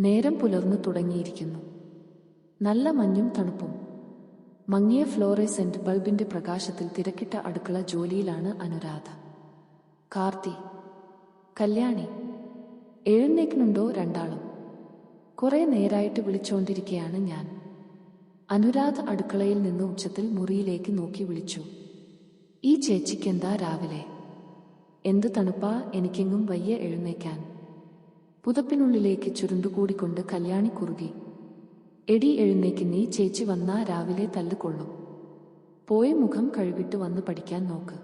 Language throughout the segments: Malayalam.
നേരം പുലർന്നു തുടങ്ങിയിരിക്കുന്നു. നല്ല മഞ്ഞും തണുപ്പും. മങ്ങിയ ഫ്ലോറസെന്റ് ബൾബിന്റെ പ്രകാശത്തിൽ തിരക്കിട്ട അടുക്കള ജോലിയിലാണ് അനുരാധ. കാർത്തി കല്യാണി എഴുന്നേക്കുന്നുണ്ടോ രണ്ടാളും? കുറെ നേരായിട്ട് വിളിച്ചുകൊണ്ടിരിക്കുകയാണ് ഞാൻ. അനുരാധ അടുക്കളയിൽ നിന്ന് ഉച്ചത്തിൽ മുറിയിലേക്ക് നോക്കി വിളിച്ചു. ഈ ചേച്ചിക്കെന്താ രാവിലെ? എന്ത് തണുപ്പാ എനിക്കെങ്ങും വയ്യ എഴുന്നേക്കാൻ. പുതപ്പിനുള്ളിലേക്ക് ചുരുണ്ടുകൂടിക്കൊണ്ട് കല്യാണി കുറുകി. എടി എഴുന്നേക്ക് നീ ചേച്ചി വന്നാ രാവിലെ തല്ലുകൊള്ളും. പോയ മുഖം കഴുകിട്ട് വന്ന് പഠിക്കാൻ നോക്ക്.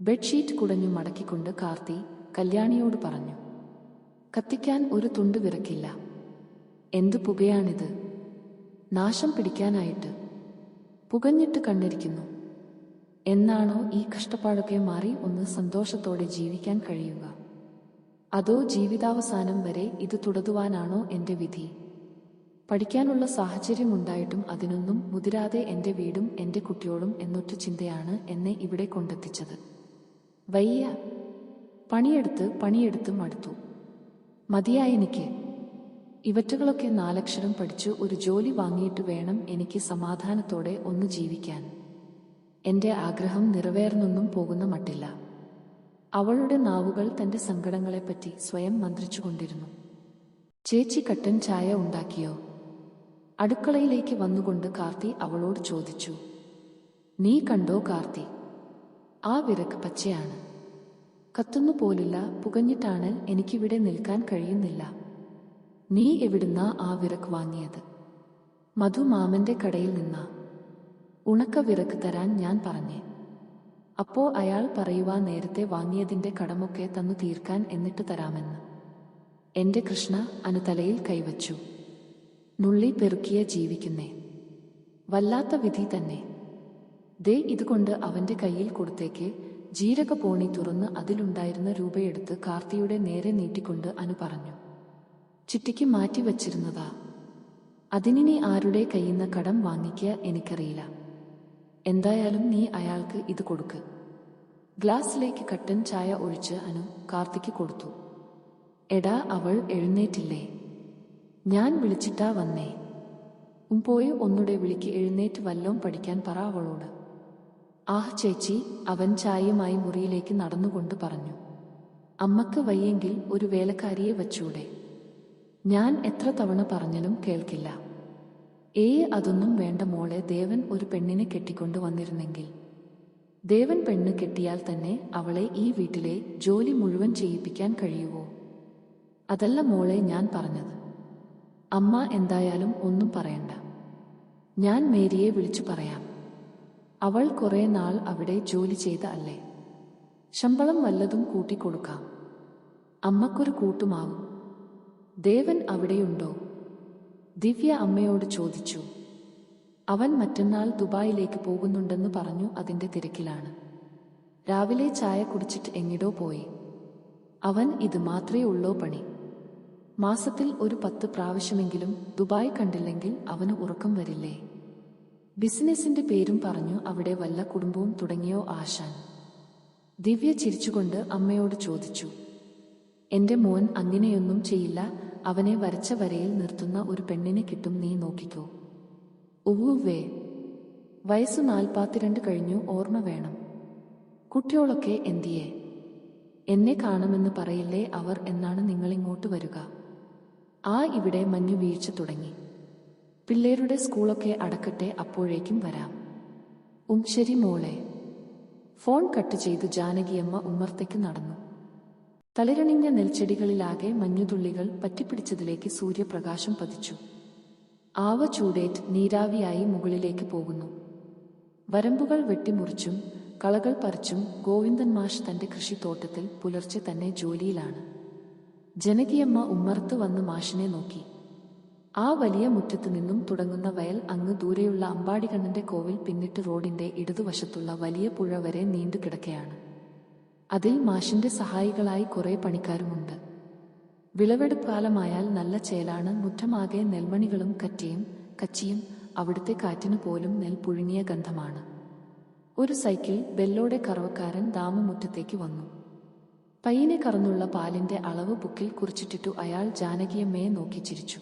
ബെഡ്ഷീറ്റ് കുടഞ്ഞു മടക്കിക്കൊണ്ട് കാർത്തി കല്യാണിയോട് പറഞ്ഞു. കത്തിക്കാൻ ഒരു തുണ്ട് വിറക്കില്ല. എന്തു പുകയാണിത്? നാശം പിടിക്കാനായിട്ട്. പുകഞ്ഞിട്ട് കണ്ടിരിക്കുന്നു എന്നാണോ ഈ കഷ്ടപ്പാടൊക്കെ മാറി ഒന്ന് സന്തോഷത്തോടെ ജീവിക്കാൻ കഴിയുക? അതോ ജീവിതാവസാനം വരെ ഇത് തുടരുവാനാണോ എന്റെ വിധി? പഠിക്കാനുള്ള സാഹചര്യമുണ്ടായിട്ടും അതിനൊന്നും മുതിരാതെ എന്റെ വീടും എന്റെ കുട്ടിയോടും എന്നൊറ്റ ചിന്തയാണ് എന്നെ ഇവിടെ കൊണ്ടെത്തിച്ചത്. വയ്യ. പണിയെടുത്ത് പണിയെടുത്ത് മടുത്തു. മതിയായെനിക്ക് ഇവറ്റകളൊക്കെ നാലക്ഷരം പഠിച്ചു ഒരു ജോലി വാങ്ങിയിട്ട് വേണം എനിക്ക് സമാധാനത്തോടെ ഒന്ന് ജീവിക്കാൻ. എന്റെ ആഗ്രഹം നിറവേറുന്നൊന്നും പോകുന്ന മട്ടില്ല. അവളുടെ നാവുകൾ തന്റെ സങ്കടങ്ങളെപ്പറ്റി സ്വയം മന്ത്രിച്ചുകൊണ്ടിരുന്നു. ചേച്ചി കട്ടൻ ചായ ഉണ്ടാക്കിയോ? അടുക്കളയിലേക്ക് വന്നുകൊണ്ട് കാർത്തി അവളോട് ചോദിച്ചു. നീ കണ്ടോ കാർത്തി? ആ വിറക്ക് പച്ചയാണ്. കത്തുന്നു പോലില്ല പുകഞ്ഞിട്ടാണ് എനിക്കിവിടെ നിൽക്കാൻ കഴിയുന്നില്ല. നീ എവിടുന്നാ ആ വിറക്ക് വാങ്ങിയത്? മധു മാമന്റെ കടയിൽ നിന്നാ. ഉണക്ക വിറക്ക് തരാൻ ഞാൻ പറഞ്ഞേ. അപ്പോ അയാൾ പറയുവാ നേരത്തെ വാങ്ങിയതിന്റെ കടമൊക്കെ തന്നു തീർക്കാൻ എന്നിട്ട് തരാമെന്ന്. എന്റെ കൃഷ്ണ അനുതലയിൽ കൈവച്ചു. നുള്ളി പെറുക്കിയ ജീവിക്കുന്നേ. വല്ലാത്ത വിധി തന്നെ. ദേ ഇതുകൊണ്ട് അവന്റെ കയ്യിൽ കൊടുത്തേക്ക് ജീരകപോണി തുറന്ന് അതിലുണ്ടായിരുന്ന രൂപയെടുത്ത് കാർത്തിയുടെ നേരെ നീട്ടിക്കൊണ്ട് അനു പറഞ്ഞു. ചിട്ടിക്ക് മാറ്റിവച്ചിരുന്നതാ. അതിനി ആരുടെ കയ്യിന്ന് കടം വാങ്ങിക്കുക എനിക്കറിയില്ല. എന്തായാലും നീ അയാൾക്ക് ഇത് കൊടുക്ക്. ഗ്ലാസ്സിലേക്ക് കട്ടൻ ചായ ഒഴിച്ച് അനു കാർത്തിക്ക് കൊടുത്തു. എടാ അവൾ എഴുന്നേറ്റില്ലേ? ഞാൻ വിളിച്ചിട്ടാ വന്നേ. പോയി ഒന്നുടെ വിളിക്ക് എഴുന്നേറ്റ് വല്ലോം പഠിക്കാൻ പറ അവളോട്. ആഹ് ചേച്ചി അവൻ ചായയുമായി മുറിയിലേക്ക് നടന്നുകൊണ്ട് പറഞ്ഞു. അമ്മയ്ക്ക് വയ്യെങ്കിൽ ഒരു വേലക്കാരിയെ വച്ചൂടെ. ഞാൻ എത്ര തവണ പറഞ്ഞാലും കേൾക്കില്ല. ഏയ് അതൊന്നും വേണ്ട മോളെ ദേവൻ ഒരു പെണ്ണിനെ കെട്ടിക്കൊണ്ടു വന്നിരുന്നെങ്കിൽ. ദേവൻ പെണ്ണ് കെട്ടിയാൽ തന്നെ അവളെ ഈ വീട്ടിലെ ജോലി മുഴുവൻ ചെയ്യിപ്പിക്കാൻ കഴിയുവോ? അതല്ല മോളെ ഞാൻ പറഞ്ഞത്. അമ്മ എന്തായാലും ഒന്നും പറയണ്ട. ഞാൻ മേരിയെ വിളിച്ചു പറയാം. അവൾ കുറെ നാൾ അവിടെ ജോലി ചെയ്ത അല്ലേ? ശമ്പളം വല്ലതും കൂട്ടിക്കൊടുക്കാം. അമ്മക്കൊരു കൂട്ടുമാവും. ദേവൻ അവിടെയുണ്ടോ? ദിവ്യ അമ്മയോട് ചോദിച്ചു അവൻ മറ്റന്നാൾ ദുബായിലേക്ക് പോകുന്നുണ്ടെന്ന് പറഞ്ഞു അതിന്റെ തിരക്കിലാണ്. രാവിലെ ചായ കുടിച്ചിട്ട് എങ്ങിടോ പോയി. അവൻ ഇത് മാത്രമേ ഉള്ളോ പണി. മാസത്തിൽ ഒരു പത്ത് പ്രാവശ്യമെങ്കിലും ദുബായ് കണ്ടില്ലെങ്കിൽ അവന് ഉറക്കം വരില്ലേ? ബിസിനസിന്റെ പേരും പറഞ്ഞു അവിടെ വല്ല കുടുംബവും തുടങ്ങിയോ ആശാൻ. ദിവ്യ ചിരിച്ചുകൊണ്ട് അമ്മയോട് ചോദിച്ചു എന്റെ മോൻ അങ്ങനെയൊന്നും ചെയ്യില്ല. അവനെ വരച്ച വരയിൽ നിർത്തുന്ന ഒരു പെണ്ണിനെ കിട്ടും നീ നോക്കിക്കോ. ഉവ്വേ വയസ്സ് നാൽപ്പാത്തിരണ്ട് കഴിഞ്ഞു ഓർമ്മ വേണം. കുട്ടിയോളൊക്കെ എന്തിയേ? എന്നെ കാണുമെന്ന് പറയില്ലേ അവർ എന്നാണ് നിങ്ങളിങ്ങോട്ട് വരിക. ആ ഇവിടെ മഞ്ഞു വീഴ്ച തുടങ്ങി. പിള്ളേരുടെ സ്കൂളൊക്കെ അടക്കട്ടെ അപ്പോഴേക്കും വരാം. ഉം ശരി മോളെ. ഫോൺ കട്ട് ചെയ്തു ജാനകിയമ്മ ഉമ്മർത്തേക്ക് നടന്നു. തളിരണിഞ്ഞ നെൽച്ചെടികളിലാകെ മഞ്ഞുതുള്ളികൾ പറ്റിപ്പിടിച്ചതിലേക്ക് സൂര്യപ്രകാശം പതിച്ചു. ആവ ചൂടേറ്റ് നീരാവിയായി മുകളിലേക്ക് പോകുന്നു. വരമ്പുകൾ വെട്ടിമുറിച്ചും കളകൾ പറിച്ചും ഗോവിന്ദൻ മാഷ് തന്റെ കൃഷിത്തോട്ടത്തിൽ പുലർച്ചെ തന്നെ ജോലിയിലാണ്. ജനകിയമ്മ ഉമ്മർത്ത് വന്ന് മാഷിനെ നോക്കി. ആ വലിയ മുറ്റത്തു നിന്നും തുടങ്ങുന്ന വയൽ അങ്ങ് ദൂരെയുള്ള അമ്പാടികണ്ണന്റെ കോവിൽ പിന്നിട്ട് റോഡിന്റെ ഇടതുവശത്തുള്ള വലിയ പുഴ വരെ നീണ്ടു കിടക്കയാണ് അതിൽ മാഷിന്റെ സഹായികളായി കുറെ പണിക്കാരുമുണ്ട്. വിളവെടുപ്പ് കാലമായാൽ നല്ല ചേലാണ് മുറ്റമാകെ നെൽമണികളും കറ്റയും കച്ചിയും അവിടുത്തെ കാറ്റിനു പോലും നെൽ പുഴുങ്ങിയ ഗന്ധമാണ്. ഒരു സൈക്കിൾ ബെല്ലോടെ കറവക്കാരൻ ദാമുമുറ്റത്തേക്ക് വന്നു. പയ്യനെ കറന്നുള്ള പാലിന്റെ അളവ് ബുക്കിൽ കുറിച്ചിട്ടിട്ടു അയാൾ ജാനകിയമ്മയെ നോക്കി ചിരിച്ചു.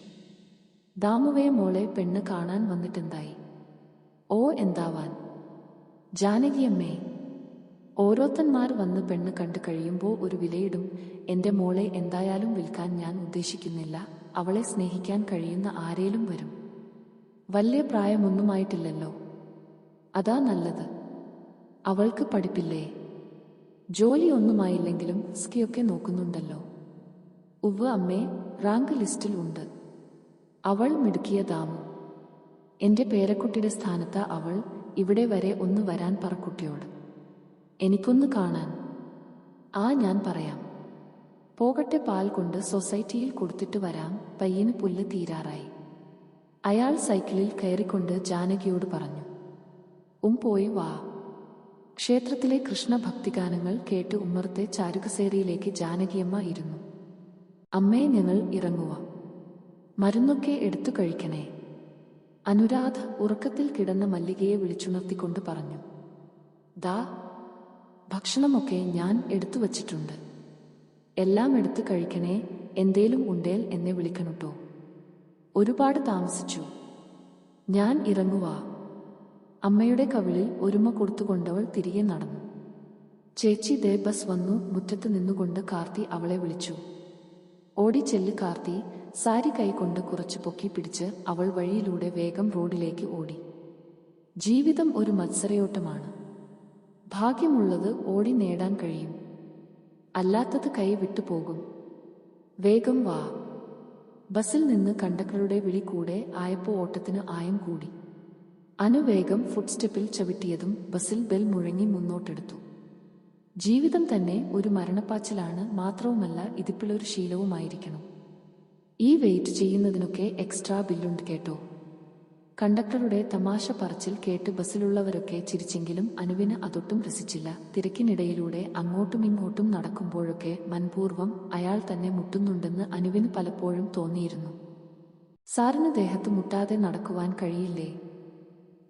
ദാമുവേ മോളെ പെണ്ണ് കാണാൻ വന്നിട്ടെന്തായി? ഓ എന്താവാൻ? ജാനകിയമ്മേ ഓരോരുത്തന്മാർ വന്ന് പെണ്ണ് കണ്ടു കഴിയുമ്പോൾ ഒരു വിലയിടും. എന്റെ മോളെ എന്തായാലും വിൽക്കാൻ ഞാൻ ഉദ്ദേശിക്കുന്നില്ല. അവളെ സ്നേഹിക്കാൻ കഴിയുന്ന ആരേലും വരും. വലിയ പ്രായമൊന്നുമായിട്ടില്ലല്ലോ. അതാ നല്ലത്. അവൾക്ക് പഠിപ്പില്ലേ? ജോലി ഒന്നുമായില്ലെങ്കിലും സ്കിയൊക്കെ നോക്കുന്നുണ്ടല്ലോ. ഉവ്വ അമ്മേ റാങ്ക് ലിസ്റ്റിൽ ഉണ്ട്. അവൾ മിടുക്കിയ ദാമു. എന്റെ പേരക്കുട്ടിയുടെ സ്ഥാനത്ത് അവൾ. ഇവിടെ വരെ ഒന്ന് വരാൻ പറ കുട്ടിയോട്. എനിക്കൊന്ന് കാണാൻ. ആ ഞാൻ പറയാം. പോകട്ടെ പാൽ കൊണ്ട് സൊസൈറ്റിയിൽ കൊടുത്തിട്ട് വരാം പയ്യന് പുല്ല് തീരാറായി. അയാൾ സൈക്കിളിൽ കയറിക്കൊണ്ട് ജാനകിയോട് പറഞ്ഞു ഉം പോയി വാ. ക്ഷേത്രത്തിലെ കൃഷ്ണ ഭക്തിഗാനങ്ങൾ കേട്ട് ഉമ്മർത്തെ ചാരുകസേരിയിലേക്ക് ജാനകിയമ്മ ഇരുന്നു. അമ്മയെ ഞങ്ങൾ ഇറങ്ങുക മരുന്നൊക്കെ എടുത്തു കഴിക്കണേ. അനുരാധ ഉറക്കത്തിൽ കിടന്ന മല്ലികയെ വിളിച്ചുണർത്തിക്കൊണ്ട് പറഞ്ഞു ദാ ഭക്ഷണമൊക്കെ ഞാൻ എടുത്തു വച്ചിട്ടുണ്ട്. എല്ലാം എടുത്തു കഴിക്കണേ എന്തേലും ഉണ്ടേൽ എന്നെ വിളിക്കണട്ടോ. ഒരുപാട് താമസിച്ചു. ഞാൻ ഇറങ്ങുവാ. അമ്മയുടെ കവിളിൽ ഒരുമ കൊടുത്തുകൊണ്ടവൾ തിരികെ നടന്നു. ചേച്ചി ദേ ബസ് വന്നു മുറ്റത്ത് നിന്നുകൊണ്ട് കാർത്തി അവളെ വിളിച്ചു. ഓടി ചെല്ല് കാർത്തി സാരി കൈകൊണ്ട് കുറച്ച് പൊക്കി പിടിച്ച് അവൾ വഴിയിലൂടെ വേഗം റോഡിലേക്ക് ഓടി. ജീവിതം ഒരു മത്സരയോട്ടമാണ്. ഭാഗ്യമുള്ളത് ഓടി നേടാൻ കഴിയും. അല്ലാത്തത് കൈ വിട്ടുപോകും വേഗം വാ. ബസ്സിൽ നിന്ന് കണ്ടക്ടറുടെ വിളി കൂടെ ആയപ്പോ ഓട്ടത്തിന് ആയം കൂടി. അനുവേഗം ഫുട്സ്റ്റെപ്പിൽ ചവിട്ടിയതും ബസ്സിൽ ബെൽ മുഴങ്ങി മുന്നോട്ടെടുത്തു. ജീവിതം തന്നെ ഒരു മരണപ്പാച്ചിലാണ് മാത്രവുമല്ല ഇതിപ്പിളൊരു ശീലവുമായിരിക്കണം. ഈ വെയിറ്റ് ചെയ്യുന്നതിനൊക്കെ എക്സ്ട്രാ ബില്ലുണ്ട് കേട്ടോ. കണ്ടക്ടറുടെ തമാശ പറച്ചിൽ കേട്ട് ബസ്സിലുള്ളവരൊക്കെ ചിരിച്ചെങ്കിലും അനുവിന് അതൊട്ടും രസിച്ചില്ല. തിരക്കിനിടയിലൂടെ അങ്ങോട്ടും ഇങ്ങോട്ടും നടക്കുമ്പോഴൊക്കെ മൻപൂർവം അയാൾ തന്നെ മുട്ടുന്നുണ്ടെന്ന് അനുവിന് പലപ്പോഴും തോന്നിയിരുന്നു. സാറിന് ദേഹത്ത് മുട്ടാതെ നടക്കുവാൻ കഴിയില്ലേ?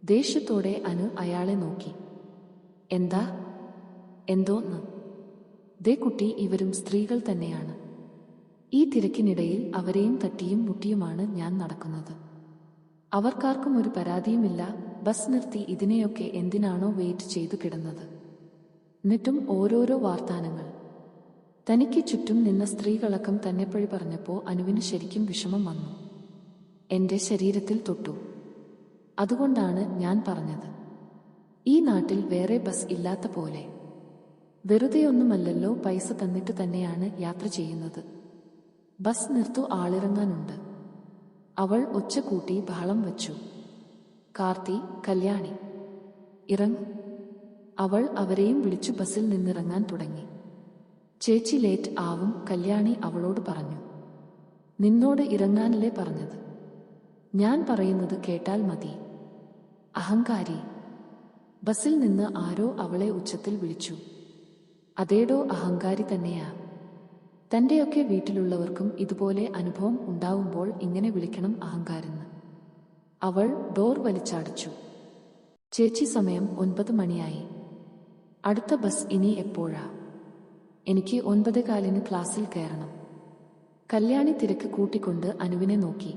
ദേഷ്യത്തോടെ അനു അയാളെ നോക്കി. എന്താ? എന്തോന്ന്? ദേ കുട്ടി ഇവരും സ്ത്രീകൾ തന്നെയാണ്. ഈ തിരക്കിനിടയിൽ അവരെയും തട്ടിയും മുട്ടിയുമാണ് ഞാൻ നടക്കുന്നത്. അവർക്കാർക്കും ഒരു പരാതിയുമില്ല. ബസ് നിർത്തി ഇതിനെയൊക്കെ എന്തിനാണോ വെയിറ്റ് ചെയ്തു കിടന്നത്. എന്നിട്ടും ഓരോരോ വാർത്താനങ്ങൾ. തനിക്ക് ചുറ്റും നിന്ന സ്ത്രീകളക്കം തന്നെ പഴി പറഞ്ഞപ്പോ അനുവിന് ശരിക്കും വിഷമം വന്നു. എന്റെ ശരീരത്തിൽ തൊട്ടു. അതുകൊണ്ടാണ് ഞാൻ പറഞ്ഞത്. ഈ നാട്ടിൽ വേറെ ബസ് ഇല്ലാത്ത പോലെ. വെറുതെയൊന്നുമല്ലല്ലോ പൈസ തന്നിട്ട് തന്നെയാണ് യാത്ര ചെയ്യുന്നത്. ബസ് നിർത്തു ആളിറങ്ങാനുണ്ട്. അവൾ ഒച്ച കൂട്ടി ബഹളം വച്ചു. കാർത്തി കല്യാണി. ഇറങ്ങ്. അവൾ അവരെയും വിളിച്ചു ബസ്സിൽ നിന്നിറങ്ങാൻ തുടങ്ങി. ചേച്ചി ലേറ്റ് ആവും കല്യാണി അവളോട് പറഞ്ഞു. നിന്നോട് ഇറങ്ങാനല്ലേ പറഞ്ഞത്? ഞാൻ പറയുന്നത് കേട്ടാൽ മതി. അഹങ്കാരി. ബസ്സിൽ നിന്ന് ആരോ അവളെ ഉച്ചത്തിൽ വിളിച്ചു. അതേടോ അഹങ്കാരി തന്നെയാ. തന്റെയൊക്കെ വീട്ടിലുള്ളവർക്കും ഇതുപോലെ അനുഭവം ഉണ്ടാവുമ്പോൾ ഇങ്ങനെ വിളിക്കണം അഹങ്കാരെന്ന്. അവൾ ഡോർ വലിച്ചടച്ചു. ചേച്ചി സമയം ഒൻപത് മണിയായി. അടുത്ത ബസ് ഇനി എപ്പോഴാ? എനിക്ക് ഒൻപത് കാലിന് ക്ലാസ്സിൽ കയറണം. കല്യാണി തിരക്ക് കൂട്ടിക്കൊണ്ട് അനുവിനെ നോക്കി.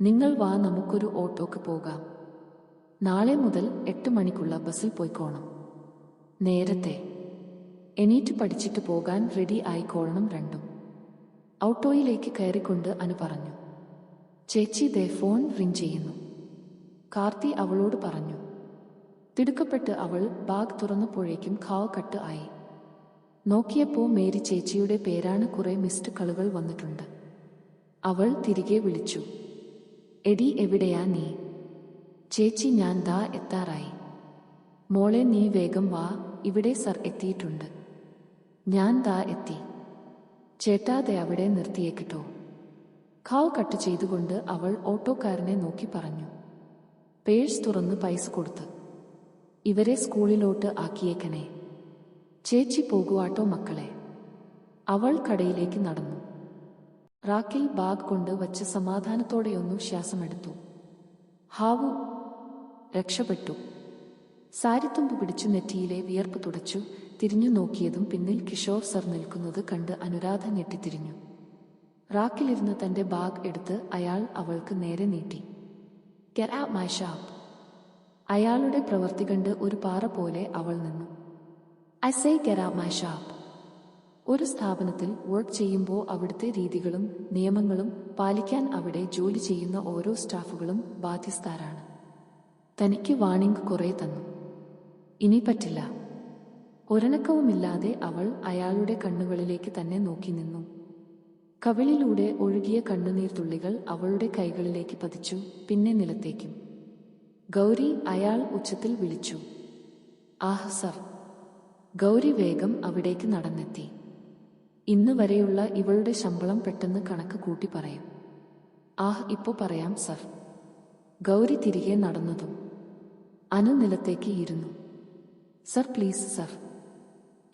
നിങ്ങൾ വാ നമുക്കൊരു ഓട്ടോക്ക് പോകാം. നാളെ മുതൽ എട്ട് മണിക്കുള്ള ബസ്സിൽ പോയിക്കോണം. നേരത്തെ എണീറ്റ് പഠിച്ചിട്ട് പോകാൻ റെഡി ആയിക്കോളണം രണ്ടും. ഔട്ടോയിലേക്ക് കയറിക്കൊണ്ട് അനു പറഞ്ഞു. ചേച്ചി ദേ ഫോൺ റിങ് ചെയ്യുന്നു. കാർത്തി അവളോട് പറഞ്ഞു. തിടുക്കപ്പെട്ട് അവൾ ബാഗ് തുറന്നപ്പോഴേക്കും ഖാവ് കട്ട് ആയി. നോക്കിയപ്പോ മേരി ചേച്ചിയുടെ പേരാണ് കുറെ മിസ്ഡ് കളുകൾ വന്നിട്ടുണ്ട്. അവൾ തിരികെ വിളിച്ചു. എടി എവിടെയാ നീ? ചേച്ചി ഞാൻ ദാ എത്താറായി. മോളെ നീ വേഗം വാ. ഇവിടെ സർ എത്തിയിട്ടുണ്ട്. ഞാൻ ദാ എത്തി. ചേട്ടാതെ അവിടെ നിർത്തിയേക്കിട്ടോ ഖാവ് കട്ട് ചെയ്തുകൊണ്ട് അവൾ ഓട്ടോക്കാരനെ നോക്കി പറഞ്ഞു. പേഴ്സ് തുറന്ന് പൈസ കൊടുത്ത്. ഇവരെ സ്കൂളിലോട്ട് ആക്കിയേക്കണേ. ചേച്ചി പോകുവാട്ടോ മക്കളെ. അവൾ കടയിലേക്ക് നടന്നു. റാക്കിൽ ബാഗ് കൊണ്ട് വച്ച് സമാധാനത്തോടെയൊന്നു ശ്വാസമെടുത്തു. ഹാവു. രക്ഷപ്പെട്ടു. സാരിത്തുമ്പ് പിടിച്ചു നെറ്റിയിലെ വിയർപ്പ് തുടച്ചു തിരിഞ്ഞു നോക്കിയതും പിന്നിൽ കിഷോർ സർ നിൽക്കുന്നത് കണ്ട് അനുരാധ ഞെട്ടിത്തിരിഞ്ഞു. റാക്കിലിരുന്ന് തന്റെ ബാഗ് എടുത്ത് അയാൾ അവൾക്ക് നേരെ നീട്ടി. My shop. അയാളുടെ പ്രവൃത്തി കണ്ട് ഒരു പാറ പോലെ അവൾ നിന്നു. I say shop. ഒരു സ്ഥാപനത്തിൽ വർക്ക് ചെയ്യുമ്പോൾ അവിടുത്തെ രീതികളും നിയമങ്ങളും പാലിക്കാൻ അവിടെ ജോലി ചെയ്യുന്ന ഓരോ സ്റ്റാഫുകളും ബാധ്യസ്ഥരാണ്. തനിക്ക് വാണിംഗ് കുറേ തന്നു. ഇനി പറ്റില്ല. ഒരനക്കവുമില്ലാതെ അവൾ അയാളുടെ കണ്ണുകളിലേക്ക് തന്നെ നോക്കി നിന്നു. കവിളിലൂടെ ഒഴുകിയ കണ്ണുനീർത്തുള്ളികൾ അവളുടെ കൈകളിലേക്ക് പതിച്ചു പിന്നെ നിലത്തേക്കും. ഗൗരി അയാൾ ഉച്ചത്തിൽ വിളിച്ചു. ആഹ് സർ. ഗൗരി വേഗം അവിടേക്ക് നടന്നെത്തി. ഇന്ന് വരെയുള്ള ഇവളുടെ ശമ്പളം പെട്ടെന്ന് കണക്ക് കൂട്ടി പറയും. ആഹ് ഇപ്പോ പറയാം സർ. ഗൗരി തിരികെ നടന്നതും അനു നിലത്തേക്ക് ഇരുന്നു. Sir please sir.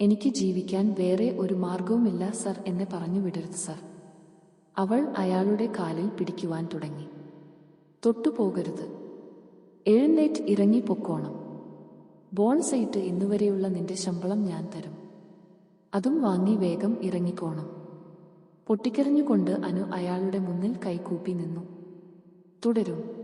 എനിക്ക് ജീവിക്കാൻ വേറെ ഒരു മാർഗവുമില്ല സർ എന്ന് പറഞ്ഞു വിടരുത് സർ. അവൾ അയാളുടെ കാലിൽ പിടിക്കുവാൻ തുടങ്ങി. തൊട്ടുപോകരുത് എഴുന്നേറ്റ് ഇറങ്ങി പൊക്കോണം. ബോൺസൈറ്റ് ഇന്നുവരെയുള്ള നിന്റെ ശമ്പളം ഞാൻ തരും. അതും വാങ്ങി വേഗം ഇറങ്ങിക്കോണം. പൊട്ടിക്കരഞ്ഞുകൊണ്ട് അനു അയാളുടെ മുന്നിൽ കൈകൂപ്പി നിന്നു. തുടരും.